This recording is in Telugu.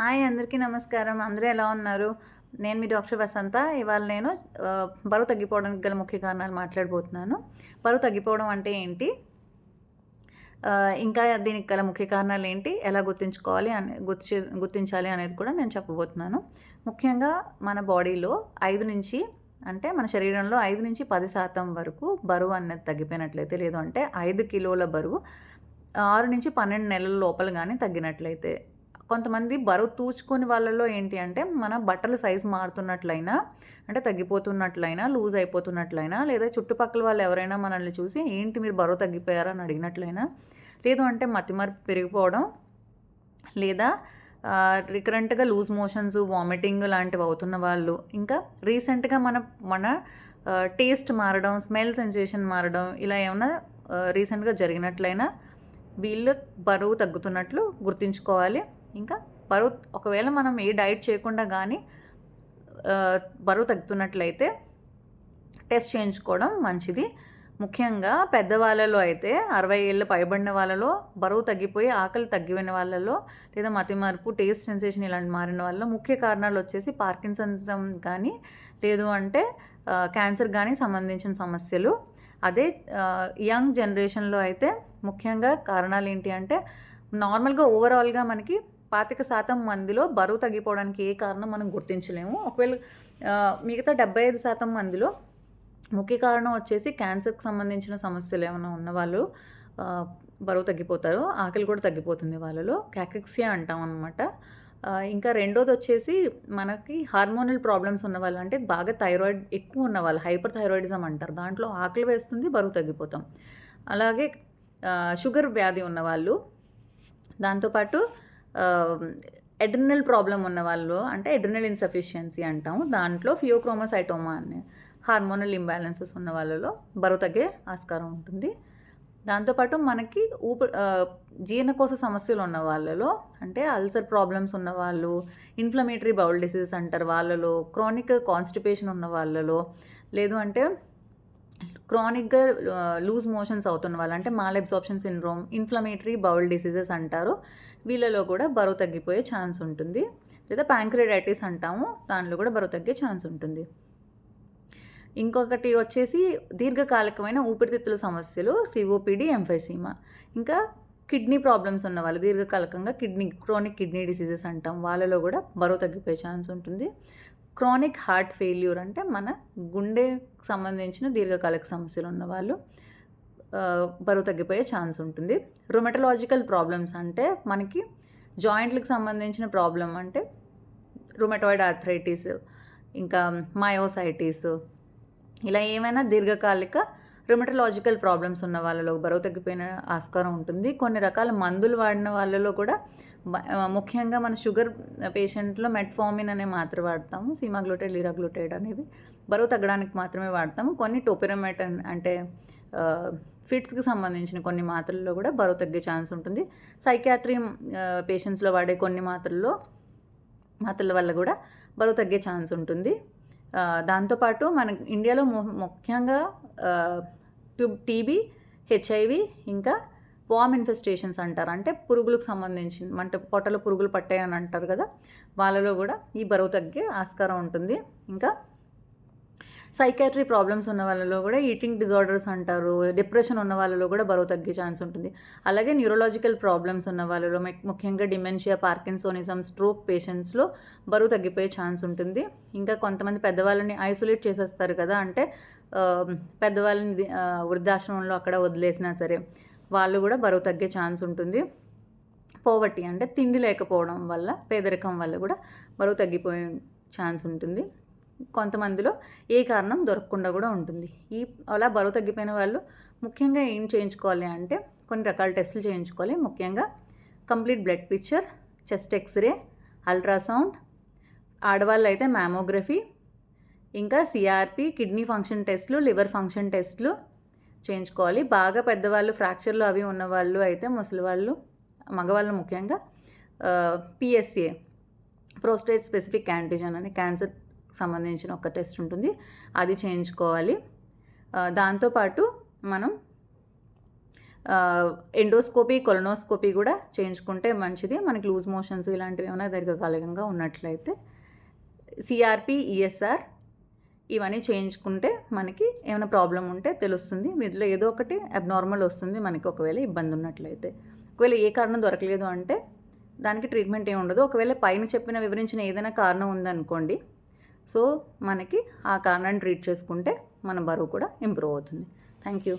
హాయ్ అందరికీ నమస్కారం. అందరూ ఎలా ఉన్నారు? నేను మీ డాక్టర్ వసంత. ఇవాళ నేను బరువు తగ్గిపోవడానికి గల ముఖ్య కారణాలు మాట్లాడబోతున్నాను. బరువు తగ్గిపోవడం అంటే ఏంటి? ఇంకా దీనికి గల ముఖ్య కారణాలు ఏంటి? ఎలా గుర్తించుకోవాలి అని గుర్తి గుర్తించాలి అనేది కూడా నేను చెప్పబోతున్నాను. ముఖ్యంగా మన బాడీలో ఐదు నుంచి అంటే మన శరీరంలో ఐదు నుంచి పది శాతం వరకు బరువు అనేది తగ్గిపోయినట్లయితే లేదు. అంటే ఐదు కిలోల బరువు ఆరు నుంచి పన్నెండు నెలల లోపల కానీ తగ్గినట్లయితే కొంతమంది బరువు తూచుకుని వాళ్ళలో ఏంటి అంటే మన బట్టల సైజు మారుతున్నట్లయినా అంటే తగ్గిపోతున్నట్లయినా లూజ్ అయిపోతున్నట్లయినా లేదా చుట్టుపక్కల వాళ్ళు ఎవరైనా మనల్ని చూసి ఏంటి మీరు బరువు తగ్గిపోయారా? అని అడిగినట్లయినా లేదు అంటే మతిమరుపు పెరిగిపోవడం లేదా రికరెంట్గా లూజ్ మోషన్స్ వామిటింగ్ లాంటివి అవుతున్న వాళ్ళు ఇంకా రీసెంట్గా మన మన టేస్ట్ మారడం స్మెల్ సెన్సేషన్ మారడం ఇలా ఏమైనా రీసెంట్గా జరిగినట్లయినా వీళ్ళు బరువు తగ్గుతున్నట్లు గుర్తుంచుకోవాలి. ఇంకా బరువు ఒకవేళ మనం ఏ డైట్ చేయకుండా కానీ బరువు తగ్గుతున్నట్లయితే టెస్ట్ చేయించుకోవడం మంచిది. ముఖ్యంగా పెద్దవాళ్ళలో అయితే అరవై ఏళ్ళు పైబడిన వాళ్ళలో బరువు తగ్గిపోయి ఆకలి తగ్గిపోయిన వాళ్ళలో లేదా మతిమరుపు టేస్ట్ సెన్సేషన్ ఇలాంటి మారిన వాళ్ళలో ముఖ్య కారణాలు వచ్చేసి పార్కిన్సన్సం కానీ లేదు అంటే క్యాన్సర్ కానీ సంబంధించిన సమస్యలు. అదే యంగ్ జనరేషన్లో అయితే ముఖ్యంగా కారణాలు ఏంటి అంటే నార్మల్గా ఓవరాల్గా మనకి పాతిక శాతం మందిలో బరువు తగ్గిపోవడానికి ఏ కారణం మనం గుర్తించలేము. ఒకవేళ మిగతా డెబ్బై ఐదు శాతం మందిలో ముఖ్య కారణం వచ్చేసి క్యాన్సర్కి సంబంధించిన సమస్యలు ఏమైనా ఉన్నవాళ్ళు బరువు తగ్గిపోతారు ఆకలి కూడా తగ్గిపోతుంది వాళ్ళలో. క్యాకెక్సియా అంటాం అనమాట ఇంకా రెండోది వచ్చేసి మనకి హార్మోనల్ ప్రాబ్లమ్స్ ఉన్నవాళ్ళు అంటే బాగా థైరాయిడ్ ఎక్కువ ఉన్న వాళ్ళు హైపర్ థైరాయిడిజం అంటారు. దాంట్లో ఆకలి వేస్తుంది బరువు తగ్గిపోతాం. అలాగే షుగర్ వ్యాధి ఉన్నవాళ్ళు దాంతోపాటు ఎడ్రినల్ ప్రాబ్లం ఉన్న వాళ్ళు అంటే ఎడ్రినల్ ఇన్సఫిషియన్సీ అంటాం దాంట్లో ఫియోక్రోమోసైటోమా అనే హార్మోనల్ ఇంబ్యాలెన్సెస్ ఉన్న వాళ్ళలో బరువు తగ్గే ఆస్కారం ఉంటుంది. దాంతోపాటు మనకి ఊప జీర్ణకోశ సమస్యలు ఉన్న వాళ్ళలో అంటే అల్సర్ ప్రాబ్లమ్స్ ఉన్న వాళ్ళు ఇన్ఫ్లమేటరీ బౌల్ డిసీజ్ అంటారు వాళ్ళలో క్రానిక్ కాన్స్టిపేషన్ ఉన్న వాళ్ళలో లేదు అంటే క్రానిక్గా లూజ్ మోషన్స్ అవుతున్న వాళ్ళు అంటే malabsorption syndrome inflammatory bowel diseases అంటారు. వీళ్ళలో కూడా బరువు తగ్గిపోయే ఛాన్స్ ఉంటుంది. లేదా ప్యాంక్రెడైటిస్ అంటాము దానిలో కూడా బరువు తగ్గే ఛాన్స్ ఉంటుంది. ఇంకొకటి వచ్చేసి దీర్ఘకాలికమైన ఊపిరితిత్తుల సమస్యలు సిఓపిడి ఎంఫైసీమా. ఇంకా కిడ్నీ ప్రాబ్లమ్స్ ఉన్న వాళ్ళు దీర్ఘకాలికంగా కిడ్నీ క్రోనిక్ కిడ్నీ డిసీజెస్ అంటాం వాళ్ళలో కూడా బరువు తగ్గిపోయే ఛాన్స్ ఉంటుంది. క్రానిక్ హార్ట్ ఫెయిల్యూర్ అంటే మన గుండెకి సంబంధించిన దీర్ఘకాలిక సమస్యలు ఉన్నవాళ్ళు బరువు తగ్గిపోయే ఛాన్స్ ఉంటుంది. రొమెటలాజికల్ ప్రాబ్లమ్స్ అంటే మనకి జాయింట్లకు సంబంధించిన ప్రాబ్లం అంటే రుమటాయిడ్ ఆర్థరైటిస్ ఇంకా మయోసైటిస్ ఇలా ఏమైనా దీర్ఘకాలిక రిమటలాజికల్ ప్రాబ్లమ్స్ ఉన్న వాళ్ళలో బరువు తగ్గిపోయిన ఆస్కారం ఉంటుంది. కొన్ని రకాల మందులు వాడిన వాళ్ళలో కూడా ముఖ్యంగా మన షుగర్ పేషెంట్లో మెట్ఫార్మిన్ అనే మాత్ర వాడతాము. సీమాగ్లూటైడ్ లీరాగ్లూటైడ్ అనేవి బరువు తగ్గడానికి మాత్రమే వాడతాము. కొన్ని టోపిరమెట్ అంటే ఫిట్స్కి సంబంధించిన కొన్ని మాత్రల్లో కూడా బరువు తగ్గే ఛాన్స్ ఉంటుంది. సైకాట్రీ పేషెంట్స్లో వాడే కొన్ని మాత్రల్లో మాత్రల వల్ల కూడా బరువు తగ్గే ఛాన్స్ ఉంటుంది. దాంతోపాటు మన ఇండియాలో ము- ముఖ్యంగా ట్యూబ్ టీబీ హెచ్ఐవి ఇంకా వామ్ ఇన్ఫెస్టేషన్స్ అంటారు. అంటే పురుగులకు సంబంధించిన అంటే పొట్టలో పురుగులు పట్టాయని అంటారు కదా వాళ్ళలో కూడా ఈ బరువు తగ్గే ఆస్కారం ఉంటుంది. ఇంకా సైకాట్రీ ప్రాబ్లమ్స్ ఉన్న వాళ్ళలో కూడా ఈటింగ్ డిజార్డర్స్ అంటారు డిప్రెషన్ ఉన్న వాళ్ళలో కూడా బరువు తగ్గే ఛాన్స్ ఉంటుంది. అలాగే న్యూరలాజికల్ ప్రాబ్లమ్స్ ఉన్న వాళ్ళలో ముఖ్యంగా డిమెన్షియా పార్కిన్సోనిజం స్ట్రోక్ పేషెంట్స్లో బరువు తగ్గిపోయే ఛాన్స్ ఉంటుంది. ఇంకా కొంతమంది పెద్దవాళ్ళని ఐసోలేట్ చేసేస్తారు కదా అంటే పెద్దవాళ్ళని వృద్ధాశ్రమంలో అక్కడ వదిలేసినా సరే వాళ్ళు కూడా బరువు తగ్గే ఛాన్స్ ఉంటుంది. పోవర్టీ అంటే తిండి లేకపోవడం వల్ల పేదరికం వల్ల కూడా బరువు తగ్గిపోయే ఛాన్స్ ఉంటుంది. కొంతమందిలో ఏ కారణం దొరకకుండా కూడా ఉంటుంది. ఈ అలా బరువు తగ్గిపోయిన వాళ్ళు ముఖ్యంగా ఏం చేయించుకోవాలి అంటే కొన్ని రకాల టెస్టులు చేయించుకోవాలి. ముఖ్యంగా complete blood picture chest X ray ultrasound ఆడవాళ్ళు అయితే మ్యామోగ్రఫీ ఇంకా సిఆర్పి కిడ్నీ ఫంక్షన్ టెస్ట్లు లివర్ ఫంక్షన్ టెస్ట్లు చేయించుకోవాలి. బాగా పెద్దవాళ్ళు ఫ్రాక్చర్లు అవి ఉన్నవాళ్ళు అయితే ముసలి వాళ్ళు మగవాళ్ళు ముఖ్యంగా పిఎస్ఏ ప్రోస్టేట్ స్పెసిఫిక్ యాంటీజన్ అని క్యాన్సర్ సంబంధించిన ఒక టెస్ట్ ఉంటుంది. అది చేయించుకోవాలి. దాంతోపాటు మనం ఎండోస్కోపీ కొలనోస్కోపీ కూడా చేయించుకుంటే మంచిది. మనకి లూజ్ మోషన్స్ ఇలాంటివి ఏమైనా దీర్ఘకాలికంగా ఉన్నట్లయితే సిఆర్పి ఈఎస్ఆర్ ఇవన్నీ చేయించుకుంటే మనకి ఏమైనా ప్రాబ్లం ఉంటే తెలుస్తుంది. వీటిలో ఏదో ఒకటి అబ్నార్మల్ వస్తుంది మనకి ఒకవేళ ఇబ్బంది ఉన్నట్లయితే. ఒకవేళ ఏ కారణం దొరకలేదు అంటే దానికి ట్రీట్మెంట్ ఏమి ఉండదు. ఒకవేళ పైన చెప్పిన వివరించిన ఏదైనా కారణం ఉందనుకోండి సో మనకి ఆ కారణాన్ని ట్రీట్ చేసుకుంటే మన బరువు కూడా ఇంప్రూవ్ అవుతుంది. Thank you